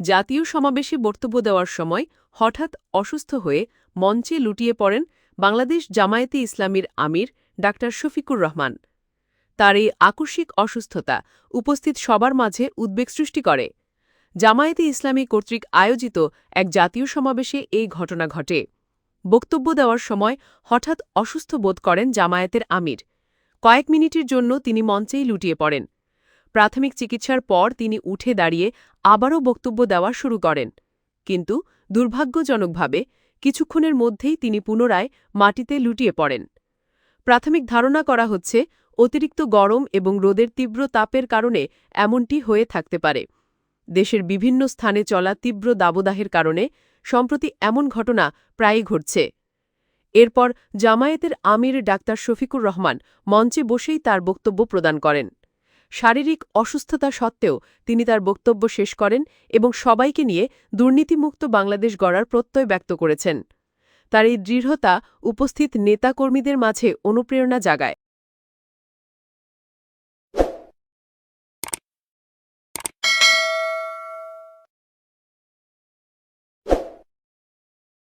জাতীয় সমাবেশে বক্তব্য দেওয়ার সময় হঠাৎ অসুস্থ হয়ে মঞ্চে লুটিয়ে পড়েন বাংলাদেশ জামায়াতে ইসলামীর আমির ডা শফিকুর রহমান। তার এই আকস্মিক অসুস্থতা উপস্থিত সবার মাঝে উদ্বেগ সৃষ্টি করে। জামায়াতে ইসলামী কর্তৃক আয়োজিত এক জাতীয় সমাবেশে এই ঘটনা ঘটে। বক্তব্য দেওয়ার সময় হঠাৎ অসুস্থ বোধ করেন জামায়াতের আমির। কয়েক মিনিটের জন্য তিনি মঞ্চেই লুটিয়ে পড়েন। প্রাথমিক চিকিৎসার পর তিনি উঠে দাঁড়িয়ে আবারও বক্তব্য দেওয়া শুরু করেন। কিন্তু দুর্ভাগ্যজনকভাবে কিছুক্ষণের মধ্যেই তিনি পুনরায় মাটিতে লুটিয়ে পড়েন। প্রাথমিক ধারণা করা হচ্ছে, অতিরিক্ত গরম এবং রোদের তীব্র তাপের কারণে এমনটি হয়ে থাকতে পারে। দেশের বিভিন্ন স্থানে চলা তীব্র দাবদাহের কারণে সম্প্রতি এমন ঘটনা প্রায়ই ঘটছে। এরপর জামায়াতের আমির ডাক্তার শফিকুর রহমান মঞ্চে বসেই তার বক্তব্য প্রদান করেন। শারীরিক অসুস্থতা সত্ত্বেও তিনি তার বক্তব্য শেষ করেন এবং সবাইকে নিয়ে দুর্নীতিমুক্ত বাংলাদেশ গড়ার প্রত্যয় ব্যক্ত করেছেন। তার এই দৃঢ়তা উপস্থিত নেতাকর্মীদের মাঝে অনুপ্রেরণা জাগায়।